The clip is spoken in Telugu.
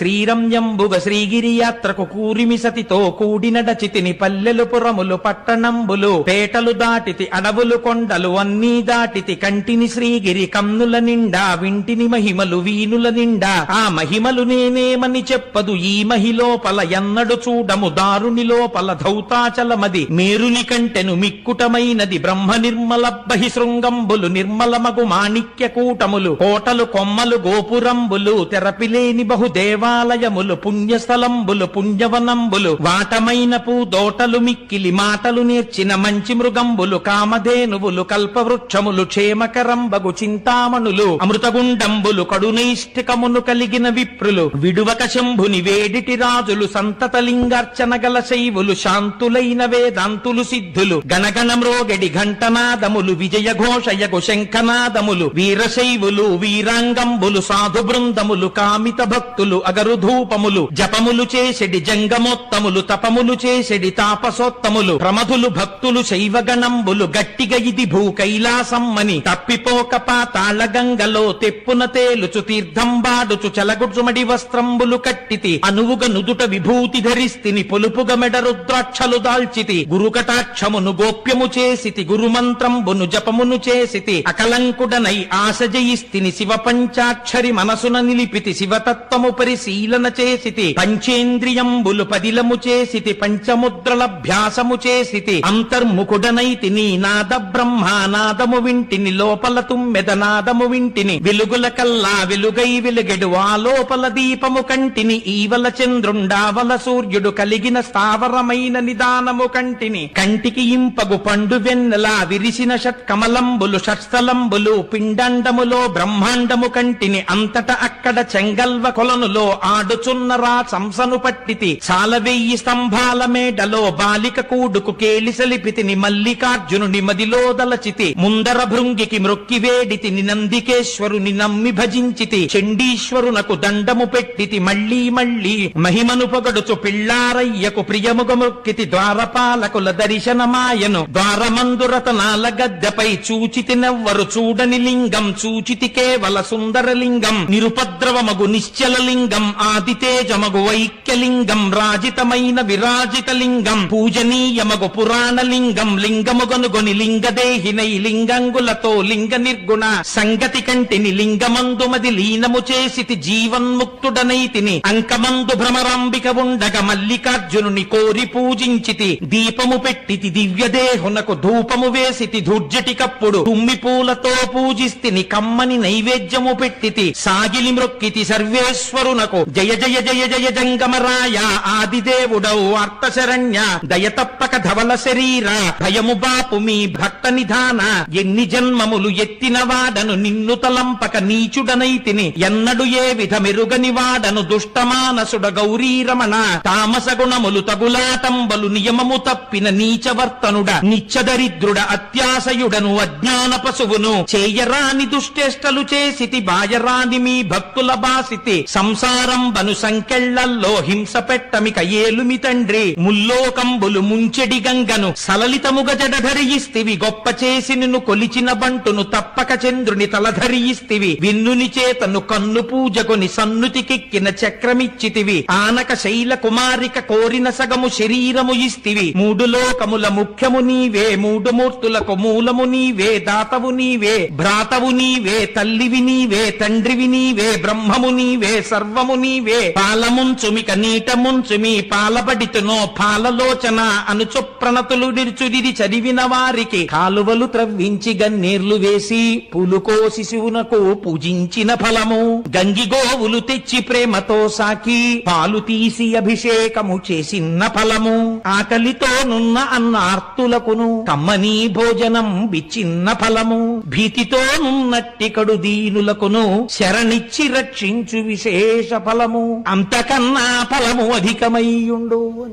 శ్రీరంజంబుగ శ్రీగిరి యాత్రకు కూరిమి సతితో కూడినడచితిని పల్లెలు పురములు పట్టణంబులు పేటలు దాటితి అడవులు కొండలు అన్నీ దాటితి కంటిని శ్రీగిరి కన్నుల నిండా వింటిని మహిమలు వీనుల నిండా ఆ మహిమలు నేనేమని చెప్పదు ఈ మహిలోపల ఎన్నడు చూడము దారుని లోపల ధౌతాచలమది మేరుని కంటెను మిక్కుటమైనది బ్రహ్మ నిర్మల బహి శృంగంబులు నిర్మలమగు మాణిక్య కూటములు కోటలు కొమ్మలు గోపురంబులు తెరపిలేని బహు దేవాలయములు పుణ్యస్థలంబులు పుణ్యవనంబులు వాటమైన పూదోటలు మిక్కిలి మాటలు నేర్చిన మంచి మృగంబులు కామధేనువులు కల్పవృక్షములు క్షేమకరంబగు చింతామణులు అమృతగుండంబులు కడునైష్టికమును కలిగిన విప్రులు విడువక శంభుని వేడిటి రాజులు సంతతలింగార్చన గల శైవులు శాంతులైన వేదాంతులు సిద్ధులు గణగణ మ్రోగడి ఘంటనాదములు విజయ ఘోషయగు శంఖనాదములు వీరశైవులు వీరాంగంబులు సాధు బృందములు కామిత భక్తులు అగ అగరు ధూపములు జపములు చేసెడి జంగమోత్తములు తపములు చేసెడి తాపసోత్తములు ప్రమధులు భక్తులు శైవగణంబులు గట్టిగా ఇది భూ కైలాసమ్మని తప్పిపోక పాతాళ గంగలో తెప్పున తేలుచు తీర్థం బాడుచు చలగుడ్రుమడి వస్త్రంబులు కట్టితి అనువుగ నుదుట విభూతి ధరిస్తిని పొలుపుగ మెడ రుద్రాక్షలు దాల్చితి గురుకటాక్షమును గోప్యము చేసితి గురుమంత్రంబును జపమును చేసితి అకలంకుడనై ఆశ జయిస్తిని శివ పంచాక్షరి మనసున నిలిపితి శివతత్వము పరిసి పరిశీలన చేసితి పంచేంద్రియంబులు పదిలము చేసితి పంచముద్రలభ్యాసము చేసితి అంతర్ముఖుడనైతి నీ నాద బ్రహ్మానాదము వింటిని లోపల తుమ్మెదనాదము వింటిని వెలుగుల కల్లా వెలుగై వెలుగెడు ఆ లోపల దీపము కంటిని ఈవల చంద్రుండావల సూర్యుడు కలిగిన స్థావరమైన నిదానము కంటిని కంటికి ఇంపగు పండు వెన్నెలా విరిసిన షట్కమలంబులు షట్స్థలంబులు పిండండములో బ్రహ్మాండము కంటిని అంతట అక్కడ చెంగల్వ కొలనులో ఆడుచున్నరా సంసను పట్టితి చాలవెయ్యి స్తంభాల మేడలో బాలిక కూడుకు కేలిసలిపితిని మల్లికార్జునుని మదిలో దలచితి. ముందర భృంగికి మృక్కి వేడితిని నందికేశ్వరుని నమ్మి భజించితి. చండీశ్వరునకు దండము పెట్టితి మళ్ళీ మళ్ళీ మహిమను పొగడుచు పిళ్ళారయ్యకు ప్రియముగ మొక్కితి ద్వారపాలకుల దర్శనమాయను. ద్వారమందురతనాల గద్దెపై చూచితి నెవ్వరు చూడని లింగం చూచితి కేవల సుందరలింగం. నిరుపద్రవమగు నిశ్చల లింగం ఆదితేజమగు వైక్యలింగం రాజితమైన విరాజిత లింగం పూజనీయమగు పురాణ లింగం లింగముగనుగొని లింగదేహినై లింగంగులతో లింగ నిర్గుణ సంగతి కంటిని లింగమందుమది లీనము చేసితి జీవన్ముక్తుడనైతిని అంకమందు భ్రమరాంబిక ఉండగ మల్లికార్జునుని కోరి పూజించితి దీపము పెట్టితి దివ్యదేహునకు ధూపము వేసితి ధూర్జటికప్పుడు తుమ్మి పూలతో పూజిస్తిని కమ్మని నైవేద్యము పెట్టితి సాగిలి మృక్కితి సర్వేశ్వరునకు జయ జయ జయ జయ జంగమరాయ ఆదిదేవుడౌ అర్థశరణ్య దయ తప్పక ధవల శరీర భయము బాపు మీ భక్త నిధాన ఎన్ని జన్మములు ఎత్తిన వాడను నిన్ను తలంపక నీచుడనైతిని ఎన్నడు ఏ విధ మెరుగని వాడను దుష్టమానసుడ గౌరీరమణ తామస గుణములు తగులాటంబలు నియమము తప్పిన నీచవర్తనుడ నిత్యదరిద్రుడ అత్యాశయుడను అజ్ఞాన పశువును చేయరాని దుష్టేష్టలు చేసితి బాయరాని మీ భక్తుల బాసితి సంసార బను సంకెళ్ళల్లో హింస పెట్టమిక ఏలుమి తండ్రి. ముల్లోకంబులు ముంచెడి గంగను సలలితముగ జడధరియిస్తివి గొప్ప చేసి నిన్ను కొలిచిన బంటును తప్పక చంద్రుని తలధరియిస్తివి విన్నుని చేతను కన్ను పూజకొని సన్నుతికెక్కిన చక్రమిచ్చితివి. ఆనక శైల కుమారిక కోరిన సగము శరీరము ఇస్తివి. మూడు లోకముల ముఖ్యము నీవే మూడు మూర్తులకు మూలము నీవే దాతవు నీవే భ్రాతవు నీవే తల్లివి నీవే తండ్రివి నీవే బ్రహ్మము నీవే సర్వము నీవే. పాలముంచుమిక నీటముంచుమి పాలబడితునో పాలలోచన అనుచు ప్రణతులు నిరుచుదిది చదివిన వారికి. కాలువలు త్రవ్వించి గన్నీర్లు వేసి పులుకో శిశువునకు పూజించిన ఫలము. గంగిగోవులు తెచ్చి ప్రేమతో సాకి పాలు తీసి అభిషేకము చేసిన ఫలము. ఆకలితో నున్న అన్నార్తులకును కమ్మనీ భోజనం విచ్చిన్న ఫలము. భీతితో నున్నట్టికడు దీనులకును శరణిచ్చి రక్షించు విశేష ఫలము అంతకన్నా ఫలము అధికమయ్యుండు.